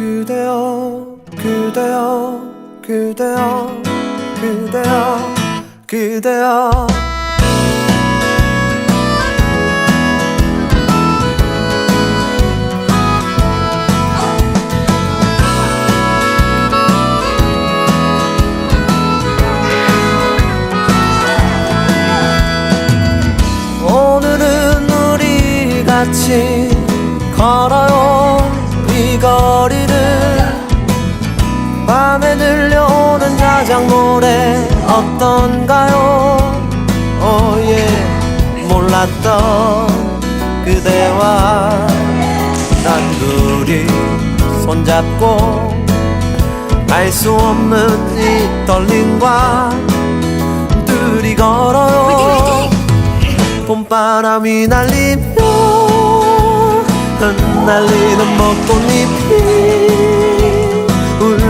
그대여 그대여 그대여 그대여 그대여. 오늘은 우리 같이 걸어요. 이 거리 야장 노래 어떤가요? 오예 몰랐던 그대와 단둘이 손잡고 알 수 없는 이 떨림과 둘이 걸어요. 봄바람이 날리며 흩날리는 벚꽃잎이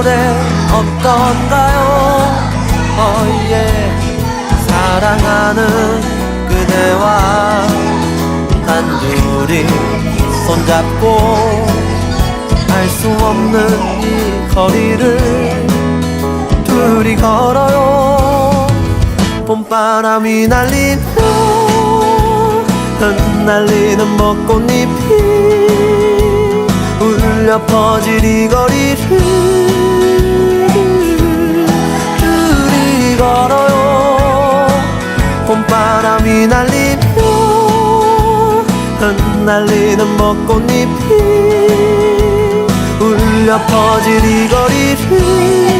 노래 어떤가요? 어예 사랑하는 그대와 단둘이 손잡고 알 수 없는 이 거리를 둘이 걸어요. 봄바람이 날리며 흩날리는 벚꽃잎이 울려 퍼질 이 거리를 걸어요. 봄바람이 날리며 흩날리는 벚꽃잎이 울려 퍼질 이 거리를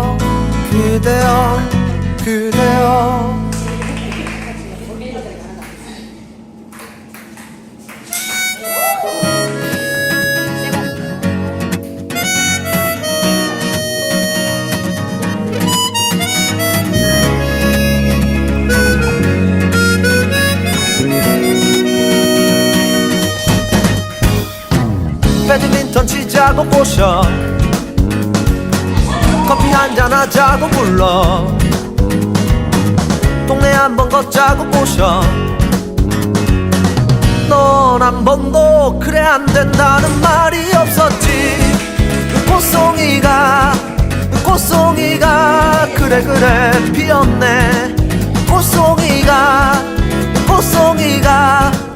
자고 꼬셔. 커피 한잔 하자고 불러. 동네 한번 걷자고 꼬셔. 넌 한 번도 그래 안 된다는 말이 없었지. 그 꽃송이가 그 꽃송이가 그래 그래 피었네. 꽃송이가 꽃송이가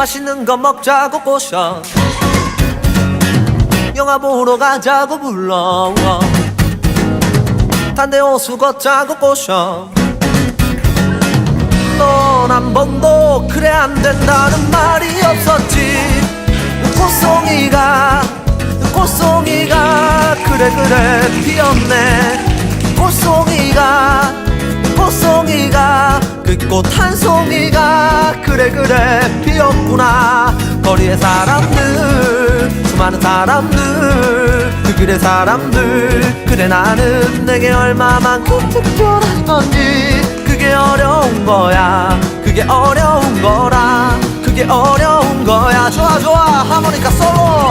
맛있는 거 먹자고 꼬셔. 영화 보러 가자고 불러 단대 호수 걷자고 꼬셔. 넌 한 번도 그래 안 된다는 말이 없었지. 꽃송이가 꽃송이가 그래 그래 피었네. 꽃송이가 꽃송이가 그꽃 한 송이가 그래 그래 피었구나. 거리의 사람들 수많은 사람들 그 길의 사람들 그래 나는 내게 얼마만큼 특별한 건지. 그게 어려운 거야 그게 어려운 거라 그게 어려운 거야. 좋아 좋아 하모니카 솔로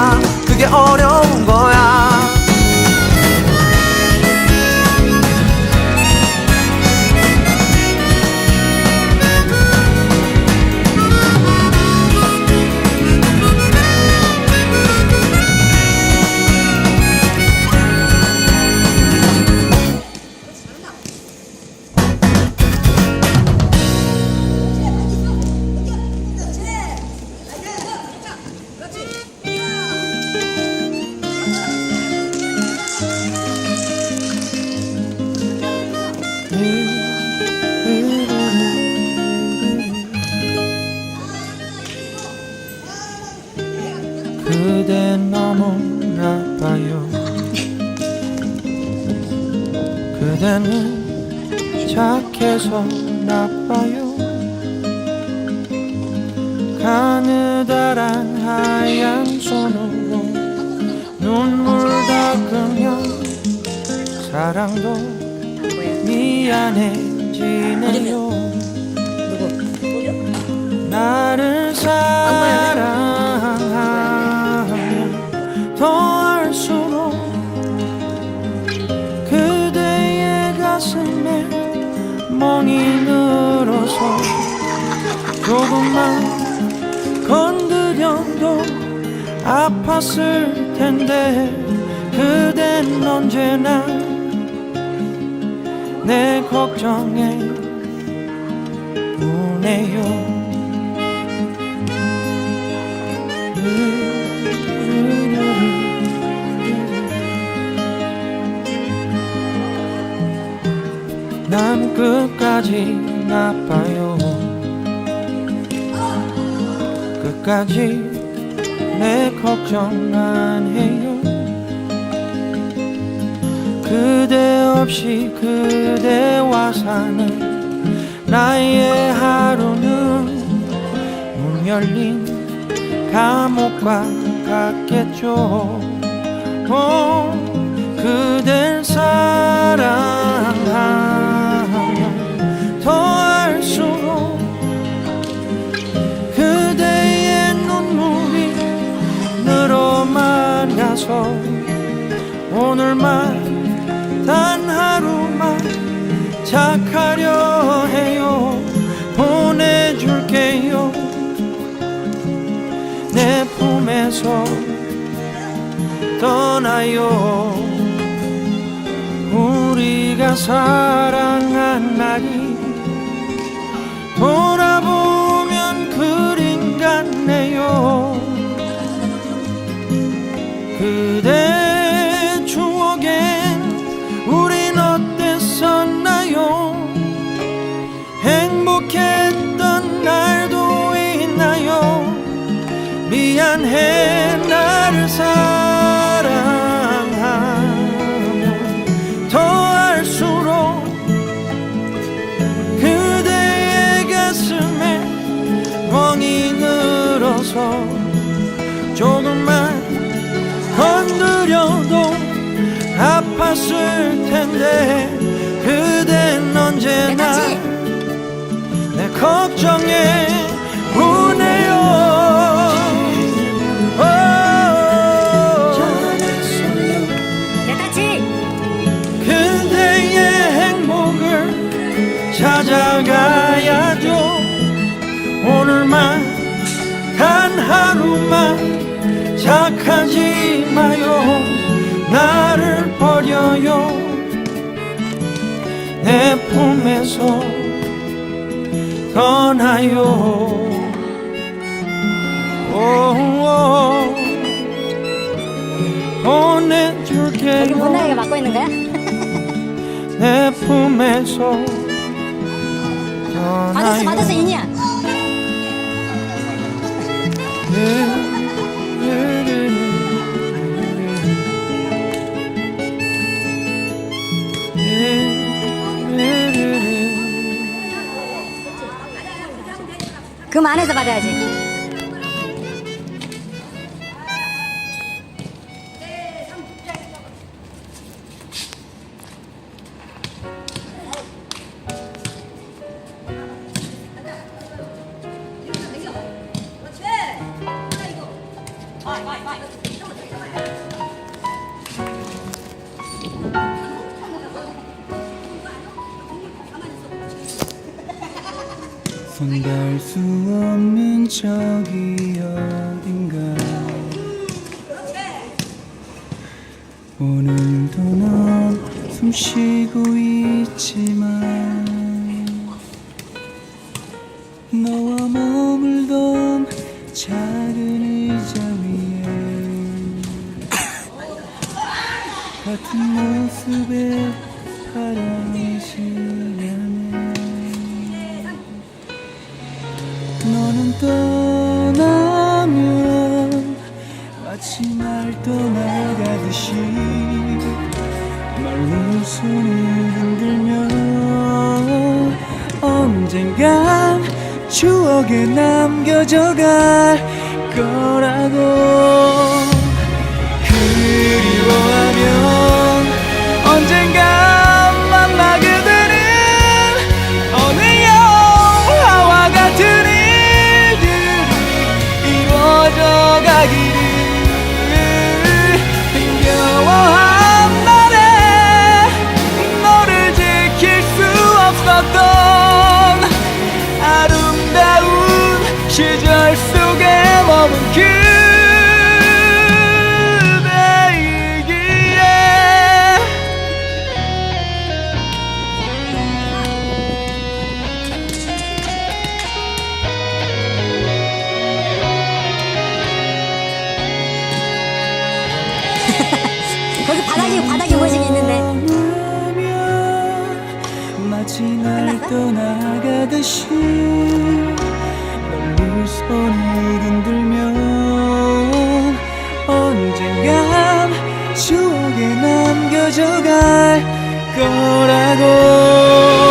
어려운 거 지네요? 나를 사랑하면 더할수록 그대의 가슴에 멍이 늘어서 조금만 건드려도 아팠을 텐데 그댄 언제나 내 걱정에 우네요. 난 끝까지 나빠요. 끝까지 내 걱정 안 해요 그대 없이 그대와 사는 나의 하루는 문 열린 감옥과 같겠죠. 어, 그댈 사랑하면 더할수록 그대의 눈물이 늘어만 가서 오늘만 단 하루만 착하려 해요. 보내줄게요. 내 품에서 떠 떠나요. 우리가 사랑한 날이 돌아보면 그림 같네요. 그대 미안해 나를 사랑하면 더할수록 그대의 가슴에 멍이 늘어서 조금만 건드려도 아팠을 텐데 그댄 언제나 내 걱정에 오늘만 단 하루만 착하지 마요. 나를 버려요. 내 품에서 떠나요. 오, 오, 보내줄게요. 여기 못 나가게 막고 있는 거야? 내 품에서 받았어 받았어 인이야 안에서 받아야지 숨 쉬고 있지만 바닥이 모식이 있는데 마치 날? 떠나가듯이 멀리 손을 흔들며 언젠간 추억에 남겨져 갈 거라고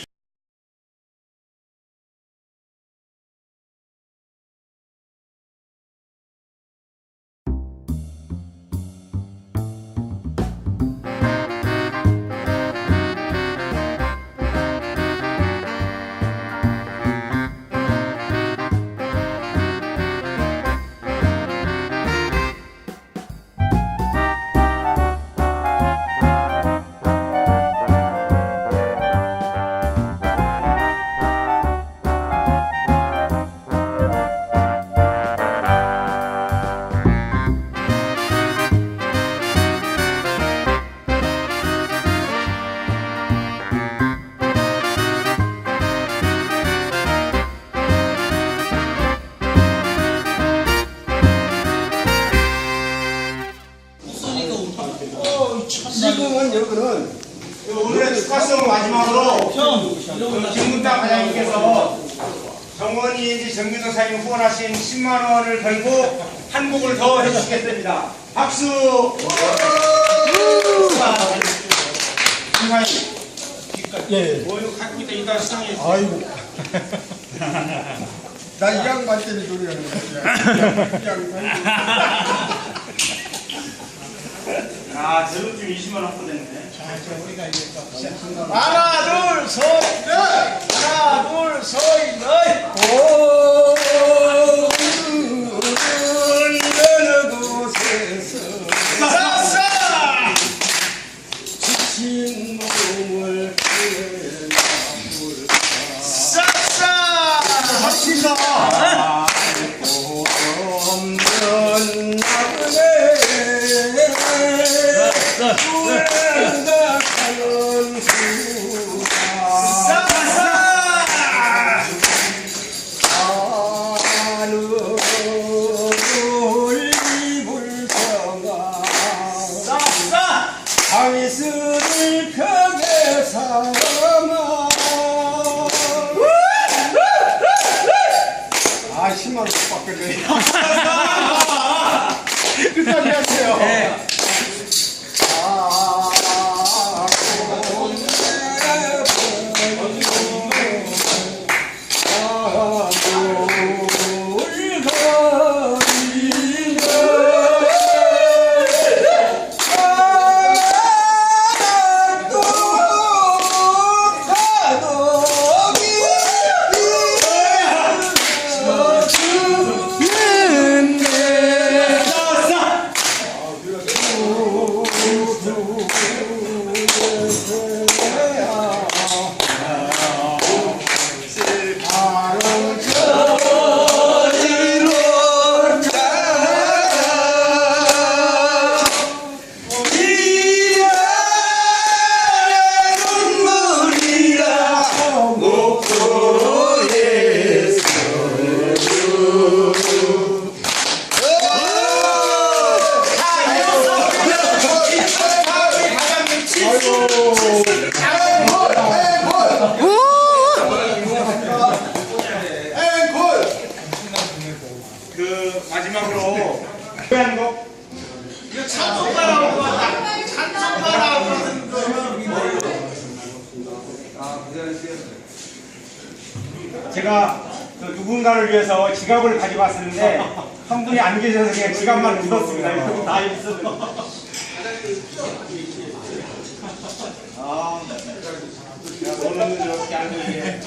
정원이인지 정균석 사님 후원하신 10만 원을 걸고 한 곡을 더 해주시겠습니다. 박수! 김사님. 예. 뭐 이거 갖고 있다 이따 시장에 아이고 나 이 양반 때문에 노래하는 거야 이 양반 아, 저번 주 20만 원 확보됐네. 하나 둘 서이 하나 둘 서이 어 위해서 지갑을 가지고 왔었는데 한 분이 안 계셔서 그냥 지갑만 묻었습니다. 이거 다 있어. 아, 오늘 이렇게 안 되네.